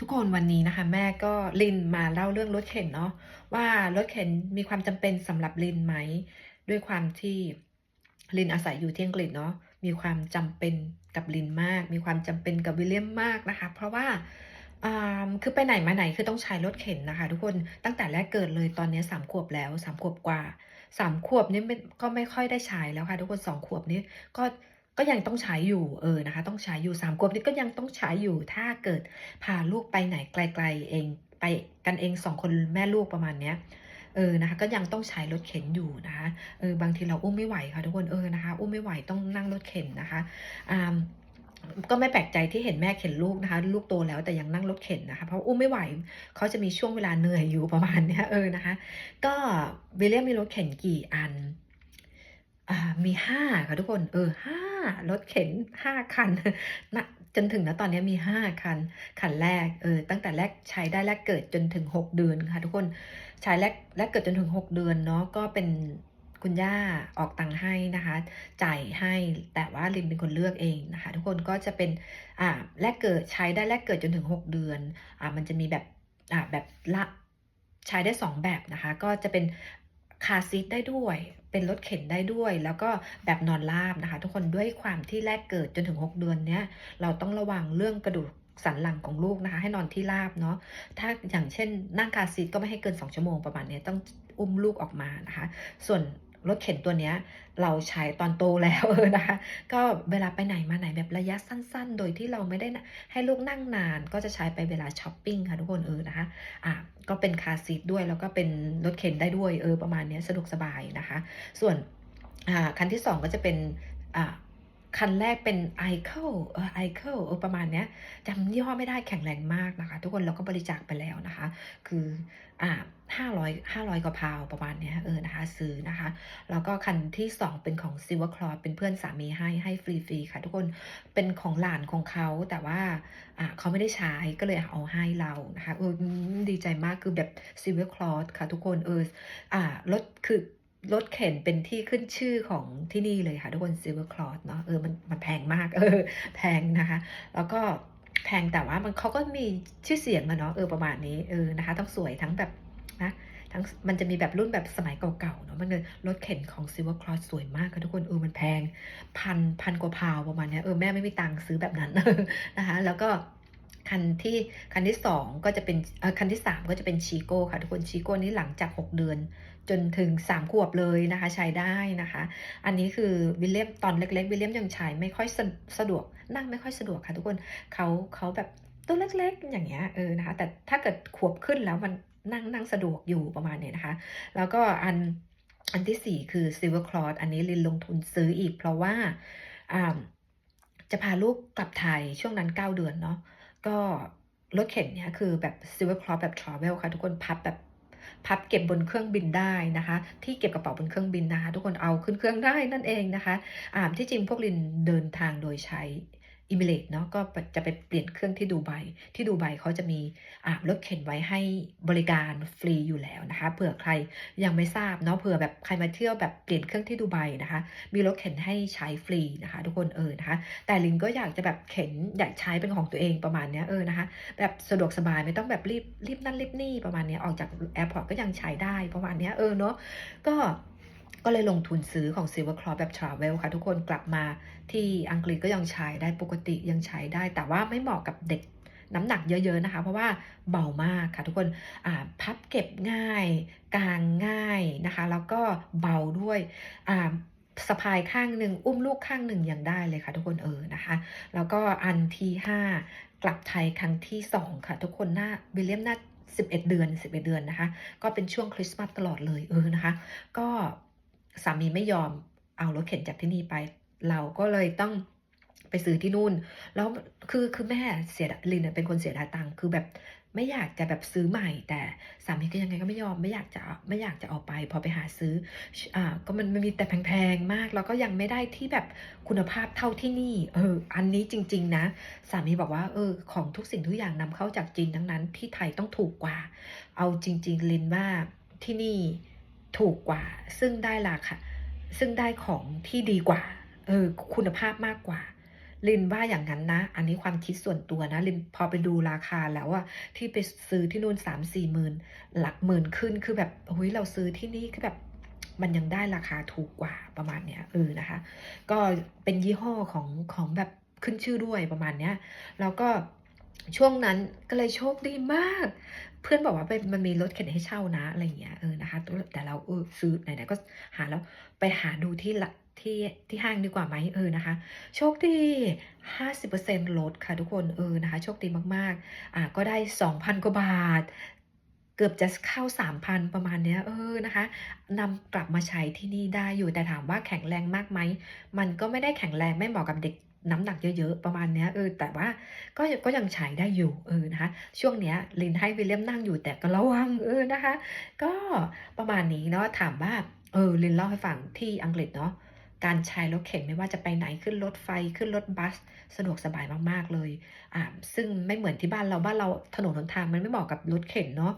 ทุกคนวันนี้นะคะ แม่ก็ลินมาเล่าเรื่องรถเข็นเนาะว่ารถเข็นมีความจำเป็นสำหรับลินไหม ด้วยความที่ลินอาศัยอยู่ที่อังกฤษเนาะมีความจำเป็นกับลินมาก มีความจำเป็นกับวิลเลียมมากนะคะ เพราะว่าอ่าคือไปไหนมาไหนคือต้องใช้รถเข็นนะคะ ทุกคนตั้งแต่แรกเกิดเลยตอนนี้สามขวบแล้วสามขวบกว่าสามขวบนี่ก็ไม่ค่อยได้ใช้แล้วค่ะ ทุกคนสองขวบนี้ก็ ก็ยังต้องใช้อยู่เออนะคะ ต้องใช้อยู่สามขวบนี้ก็ยังต้องใช้อยู่ถ้าเกิดพาลูกไปไหนไกล ๆ เอง ไปกันเองสองคนแม่ลูกประมาณเนี้ยเออนะคะก็ยังต้องใช้รถเข็นอยู่นะคะเออบางทีเราอุ้มไม่ไหวค่ะทุกคนเออนะคะอุ้มไม่ไหวต้องนั่งรถเข็นนะคะอ่าก็ไม่แปลกใจที่เห็นแม่เข็นลูกนะคะ ลูกโตแล้วแต่ยังนั่งรถเข็นนะคะ เพราะอุ้มไม่ไหวเขาจะมีช่วงเวลาเหนื่อยอยู่ประมาณเนี้ยเออนะคะ ก็วิลเลียมมีรถเข็นกี่อันอ่ามีห้าค่ะทุกคนเออห้า รถเข็นห้าคันนะจนถึงนะตอนนี้มีห้าคัน คันแรกเออตั้งแต่แรกใช้ได้แรกเกิดจนถึงหกเดือนค่ะทุกคนใช้แรกแรกเกิดจนถึงหกเดือนเนาะก็เป็นคุณย่าออกตังค์ให้นะคะ จ่ายให้แต่ว่าลินเป็นคนเลือกเองนะคะ ทุกคนก็จะเป็นอ่าแรกเกิดใช้ได้แรกเกิดจนถึงหกเดือนอ่ามันจะมีแบบอ่าแบบละใช้ได้สองแบบนะคะ ก็จะเป็น คาซีทได้ด้วยเป็นรถเข็นได้ด้วย แล้วก็แบบนอนราบนะคะ ทุกคนด้วยความที่แรกเกิดจนถึง 6 เดือนเนี้ยเราต้องระวังเรื่องกระดูกสันหลังของลูกนะคะ ให้นอนที่ราบเนาะถ้าอย่างเช่นนั่งคาซีทก็ไม่ให้เกิน 2 ชั่วโมงประมาณนี้ต้องอุ้มลูกออกมานะคะ ส่วน รถเข็นตัวเนี้ยเราใช้ตอนโตแล้วนะคะ ก็เวลาไปไหนมาไหนแบบระยะสั้นๆ โดยที่เราไม่ได้นะให้ลูกนั่งนานก็จะใช้ไปเวลาช้อปปิ้งค่ะทุกคนเออนะคะอะก็เป็นคาร์ซีทด้วยแล้วก็เป็นรถเข็นได้ด้วยเออประมาณนี้สะดวกสบายนะคะ ส่วนอ่าคันที่สองก็จะเป็นอ่าคันแรกเป็นไอเคิลเออไอเคิลเออประมาณเนี้ยจำยี่ห้อไม่ได้แข็งแรงมากนะคะ ทุกคนเราก็บริจาคไปแล้วนะคะ คืออ่า ห้าร้อยห้าร้อยกว่าพาวประมาณเนี้ยเออนะคะ ซื้อนะคะ แล้วก็คันที่สองเป็นของ Silver Cross เป็นเพื่อนสามีให้ให้ฟรีๆค่ะ ทุกคนเป็นของหลานของเขาแต่ว่าอ่าเขาไม่ได้ใช้ก็เลยเอาให้เรานะคะเออดีใจมากคือแบบ Silver Cross ค่ะ ทุกคนเอออ่ารถคือรถเข็นเป็นที่ขึ้นชื่อของที่นี่เลยค่ะ ทุกคน Silver Cross เนาะเออมันมันแพงมาก เออ แพงนะคะ แล้วก็แพงแต่ว่ามันเขาก็มีชื่อเสียงมาเนาะเออประมาณนี้เออนะคะทั้งสวยทั้งแบบ นะทั้งมันจะมีแบบรุ่นแบบสมัยเก่าๆเนาะมันเลยรถเข็นของ Silver Cross สวยมากค่ะทุกคนเออมันแพงพันพันกว่าพาวประมาณนี้เออแม่ไม่มีตังค์ซื้อแบบนั้นนะคะแล้วก็คันที่คันที่สองก็จะเป็นคันที่สามก็จะเป็นชีโก้ค่ะทุกคนชีโก้นี้หลังจากหกเดือน จนถึงสามขวบเลยนะคะ ใช้ได้นะคะ อันนี้คือวิลเลียมตอนเล็กๆวิลเลียมยังใช้ไม่ค่อยสสะดวกนั่งไม่ค่อยสะดวกค่ะทุกคนเขาเขาแบบตัวเล็กๆอย่างเงี้ยเออนะคะแต่ถ้าเกิดขวบขึ้นแล้วมัน นั่งนั่งสะดวกอยู่ประมาณเนี้ยนะคะ แล้วก็อันอันที่สี่คือ Silver Cross อันนี้ลินลงทุนซื้ออีก เพราะว่าอ่าจะพาลูกกลับไทยช่วงนั้น 9 เดือนเนาะก็รถเข็นเนี่ยคือแบบ Silver Cross แบบ Travel ค่ะ ทุกคนพับแบบพับเก็บบนเครื่องบินได้นะคะ ที่เก็บกระเป๋าบนเครื่องบินนะคะ ทุกคนเอาขึ้นเครื่องได้นั่นเองนะคะอ่าที่จริงพวกลินเดินทางโดยใช้ อิมิเลตเนาะก็จะไปเปลี่ยนเครื่องที่ดูไบที่ดูไบเขาจะมีอ่ารถเข็นไว้ให้บริการฟรีอยู่แล้วนะคะ เผื่อใครยังไม่ทราบเนาะเผื่อแบบใครมาเที่ยวแบบเปลี่ยนเครื่องที่ดูไบนะคะ มีรถเข็นให้ใช้ฟรีนะคะ ทุกคนเออนะคะ แต่ลินก็อยากจะแบบเข็นอยากใช้เป็นของตัวเองประมาณเนี้ยเออนะคะ แบบสะดวกสบายไม่ต้องแบบรีบรีบนั่นรีบนี่ประมาณเนี้ยออกจากแอร์พอร์ตก็ยังใช้ได้ประมาณเนี้ยเออเนาะก็ ก็เลยลงทุนซื้อของ Silver Cross แบบ Travel ค่ะ ทุกคนกลับมาที่อังกฤษก็ยังใช้ได้ปกติยังใช้ได้ แต่ว่าไม่เหมาะกับเด็กน้ำหนักเยอะ ๆ นะคะ เพราะว่าเบามากค่ะทุกคนพับเก็บง่ายกางง่ายนะคะ แล้วก็เบาด้วยสะพายข้างหนึ่งอุ้มลูกข้างหนึ่งยังได้เลยค่ะทุกคนเออนะคะ แล้วก็อันที่ห้ากลับไทยครั้งที่สองค่ะ ทุกคนหน้าวิลเลียมหน้า11 เดือน 11 เดือนนะคะ ก็เป็นช่วงคริสต์มาสตลอดเลยเออนะคะ ก็ สามีไม่ยอมเอารถเข็นจากที่นี่ไป เราก็เลยต้องไปซื้อที่นู่น แล้วคือคือแม่เสียดลินเน่ยเป็นคนเสียดายตังค์คือแบบไม่อยากจะแบบซื้อใหม่ แต่สามีก็ยังไงก็ไม่ยอมไม่อยากจะไม่อยากจะเอาไป พอไปหาซื้ออ่าก็มันมันมีแต่แพงๆมาก แล้วก็ยังไม่ได้ที่แบบคุณภาพเท่าที่นี่ เออ อันนี้จริง ๆ นะ สามีบอกว่า เออ ของทุกสิ่งทุกอย่างนำเข้าจากจีนทั้งนั้นที่ไทยต้องถูกกว่า เอาจริง ๆ ลินว่าที่นี่ ถูกกว่า ซึ่งได้ราคาซึ่งได้ของที่ดีกว่า เออ คุณภาพมากกว่า ลินว่าอย่างนั้นนะ อันนี้ความคิดส่วนตัวนะ ลินพอไปดูราคาแล้วอะที่ไปซื้อที่นู่น3-4หมื่นหลักหมื่นขึ้นคือแบบโอ้โฮเราซื้อที่นี่คือแบบมันยังได้ราคาถูกกว่าประมาณเนี้ยเออนะคะ ก็เป็นยี่ห้อของของแบบขึ้นชื่อด้วยประมาณเนี้ยแล้วก็ ช่วงนั้นก็เลยโชคดีมาก เพื่อนบอกว่าเป็นมันมีรถเข็นให้เช่านะอะไรอย่างเงี้ยเออนะคะ แต่เราเออซื้อไหนๆก็หาแล้วไปหาดูที่ละที่ที่ห้างดีกว่าไหมเออนะคะ โชคดี 50%ลดค่ะทุกคนเออนะคะ โชคดีมากๆ อ่าก็ได้ 2,000 กว่าบาท เกือบจะเข้า 3,000 ประมาณเนี้ยเออนะคะนำกลับมาใช้ที่นี่ได้อยู่แต่ถามว่าแข็งแรงมากไหม มันก็ไม่ได้แข็งแรงไม่เหมาะกับเด็ก น้ำหนักเยอะๆ ประมาณเนี้ยเออแต่ว่าก็ก็ยังใช้ได้อยู่เออนะคะ ช่วงเนี้ยลินให้วิลเลียมนั่งอยู่แต่ก็ระวังเออนะคะ ก็ประมาณนี้เนาะถามว่าเออลินเล่าให้ฟังที่อังกฤษเนาะการใช้รถเข็นไม่ว่าจะไปไหนขึ้นรถไฟขึ้นรถบัส สะดวกสบายมากๆเลยอ่าซึ่งไม่เหมือนที่บ้านเราบ้านเราถนนหนทางมันไม่เหมาะกับรถเข็นเนาะ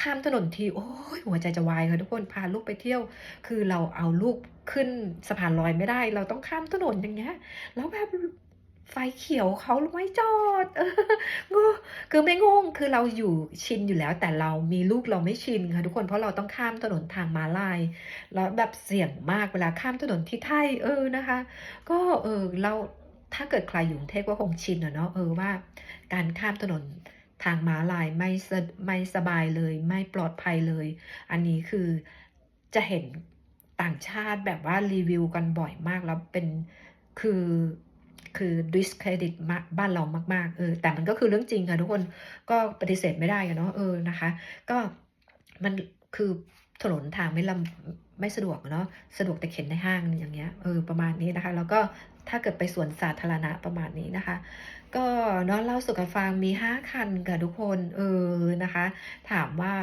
ข้ามถนนทีโอ๊ยหัวใจจะวายค่ะทุกคนพาลูกไปเที่ยว คือเราเอาลูกขึ้นสะพานลอยไม่ได้ เราต้องข้ามถนนอย่างเงี้ยแล้วแบบไฟเขียวเขาไม่จอดเอองงคือไม่งงคือเราอยู่ชินอยู่แล้ว แต่เรามีลูกเราไม่ชินค่ะทุกคนเพราะเราต้องข้ามถนนทางม้าลาย แล้วแบบเสี่ยงมากเวลาข้ามถนนที่ไทยเออนะคะ ก็เออเราถ้าเกิดใครอยู่กรุงเทพก็คงชินอะเนาะเออว่า การข้ามถนน ทางม้าลายไม่สไม่สบายเลย ไม่ปลอดภัยเลย อันนี้คือจะเห็นต่างชาติแบบว่ารีวิวกันบ่อยมากแล้วเป็นคือคือ discredit มะบ้านเรามากๆเออแต่มันก็คือเรื่องจริงค่ะทุกคนก็ปฏิเสธไม่ได้เนาะเออนะคะ ก็มันคือถนนทางไม่ลำ ไม่สะดวกเนาะสะดวกแต่เข็นในห้างอย่างเงี้ยเออประมาณนี้นะคะ แล้วก็ถ้าเกิดไปสวนสาธารณะประมาณนี้นะคะ ก็เนาะเล่าสู่กันฟังมี 5 คันค่ะทุกคนเออนะคะ ถามว่า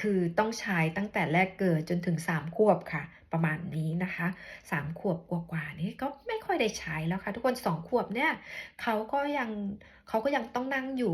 คือต้องใช้ตั้งแต่แรกเกิดจนถึง 3 ขวบค่ะ ประมาณนี้นะคะ 3 ขวบกว่าๆนี่ก็ไม่ค่อยได้ใช้แล้วค่ะ ทุกคน 2 ขวบเนี่ยเขาก็ยังเขาก็ยังต้องนั่งอยู่